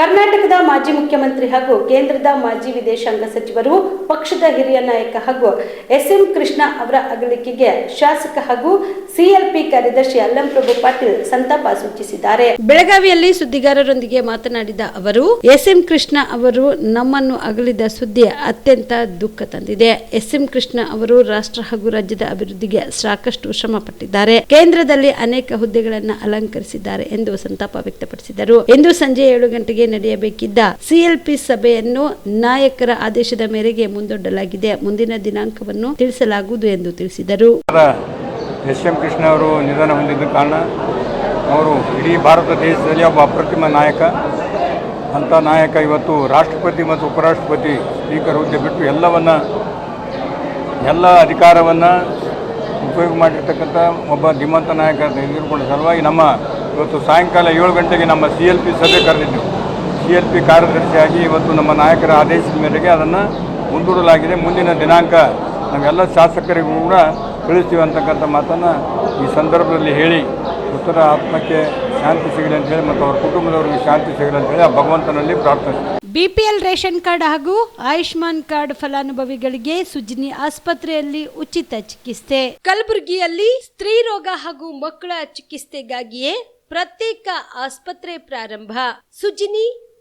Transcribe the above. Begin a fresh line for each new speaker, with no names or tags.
ಕರ್ನಾಟಕದ ಮಾಜಿ ಮುಖ್ಯಮಂತ್ರಿ ಹಾಗೂ ಕೇಂದ್ರದ ಮಾಜಿ ವಿದೇಶಾಂಗ ಸಚಿವರು, ಪಕ್ಷದ ಹಿರಿಯ ನಾಯಕ ಹಾಗೂ ಎಸ್ಎಂ ಕೃಷ್ಣ ಅವರ ಅಗಲಿಕೆಗೆ ಶಾಸಕ ಹಾಗೂ ಸಿಎಲ್ಪಿ ಕಾರ್ಯದರ್ಶಿ ಅಲ್ಲಂಪ್ರಭು ಪಾಟೀಲ್ ಸಂತಾಪ ಸೂಚಿಸಿದ್ದಾರೆ. ಬೆಳಗಾವಿಯಲ್ಲಿ ಸುದ್ದಿಗಾರರೊಂದಿಗೆ ಮಾತನಾಡಿದ ಅವರು, ಎಸ್ಎಂ ಕೃಷ್ಣ ಅವರು ನಮ್ಮನ್ನು ಅಗಲಿದ ಸುದ್ದಿ ಅತ್ಯಂತ ದುಃಖ ತಂದಿದೆ. ಎಸ್ಎಂ ಕೃಷ್ಣ ಅವರು ರಾಷ್ಟ್ರ ಹಾಗೂ ರಾಜ್ಯದ ಅಭಿವೃದ್ಧಿಗೆ ಸಾಕಷ್ಟು ಶ್ರಮ ಪಟ್ಟಿದ್ದಾರೆ ಕೇಂದ್ರದಲ್ಲಿ ಅನೇಕ ಹುದ್ದೆಗಳನ್ನು ಅಲಂಕರಿಸಿದ್ದಾರೆ ಎಂದು ಸಂತಾಪ ವ್ಯಕ್ತಪಡಿಸಿದರು. ಇಂದು ಸಂಜೆ ಏಳು ಗಂಟೆಗೆ ನಡೆಯಬೇಕಿದ್ದ ಸಿಎಲ್ಪಿ ಸಭೆಯನ್ನು ನಾಯಕರ ಆದೇಶದ ಮೇರೆಗೆ ಮುಂದೊಡ್ಡಲಾಗಿದೆ. ಮುಂದಿನ ದಿನಾಂಕವನ್ನು ತಿಳಿಸಲಾಗುವುದು ಎಂದು ತಿಳಿಸಿದರು.
ಎಸ್. ಎಂ. ಕೃಷ್ಣ ಅವರು ನಿಧನ ಹೊಂದಿದ್ದ ಕಾರಣ ಅವರು ಇಡೀ ಭಾರತ ದೇಶದಲ್ಲಿ ಒಬ್ಬ ಅಪ್ರತಿಮ ನಾಯಕ, ಅಂಥ ನಾಯಕ ಇವತ್ತು ರಾಷ್ಟ್ರಪತಿ ಮತ್ತು ಉಪರಾಷ್ಟ್ರಪತಿ ಸ್ಪೀಕರ್ ಹುದ್ದೆ ಬಿಟ್ಟು ಎಲ್ಲವನ್ನ, ಎಲ್ಲ ಅಧಿಕಾರವನ್ನು ಉಪಯೋಗ ಮಾಡಿರ್ತಕ್ಕಂಥ ಒಬ್ಬ ಧೀಮಂತ ನಾಯಕ ಅಂತ ಸಲುವಾಗಿ ನಮ್ಮ ಇವತ್ತು ಸಾಯಂಕಾಲ ಏಳು ಗಂಟೆಗೆ ನಮ್ಮ ಸಿ ಪಿ ಸಭೆ ಕರೆದಿದ್ದೆವು. ಸಿ ಎಲ್ ಪಿ ಕಾರ್ಯದರ್ಶಿಯಾಗಿ ಇವತ್ತು ನಮ್ಮ ನಾಯಕರ ಆದೇಶದ ಮೇರೆಗೆ ಅದನ್ನು ಮುಂದೂಡಲಾಗಿದೆ. ಮುಂದಿನ ದಿನಾಂಕ ನಾವೆಲ್ಲ ಶಾಸಕರಿಗೂ ಕೂಡ ತಿಳಿಸ್ತೀವಿ ಅಂತಕ್ಕಂಥ ಮಾತನ್ನು ಈ ಸಂದರ್ಭದಲ್ಲಿ ಹೇಳಿ, ಉತ್ತರ ಆತ್ಮಕ್ಕೆ ಶಾಂತಿ ಸಿಗಲಿ ಅಂತೇಳಿ ಮತ್ತು ಅವ್ರ ಕುಟುಂಬದವರಿಗೆ ಶಾಂತಿ ಸಿಗಲಿ ಅಂತೇಳಿ ಆ ಭಗವಂತನಲ್ಲಿ ಪ್ರಾರ್ಥನೆ
ಬಿಪಿಎಲ್ ರೇಷನ್ ಕಾರ್ಡ್ ಹಾಗೂ ಆಯುಷ್ಮಾನ್ ಕಾರ್ಡ್ ಫಲಾನುಭವಿಗಳಿಗೆ ಸುಜಿನಿ ಆಸ್ಪತ್ರೆಯಲ್ಲಿ ಉಚಿತ ಚಿಕಿತ್ಸೆ. ಕಲಬುರಗಿಯಲ್ಲಿ ಸ್ತ್ರೀ ರೋಗ ಹಾಗೂ ಮಕ್ಕಳ ಚಿಕಿತ್ಸೆಗಾಗಿಯೇ ಪ್ರತ್ಯೇಕ ಆಸ್ಪತ್ರೆ ಪ್ರಾರಂಭ. ಸುಜಿನಿ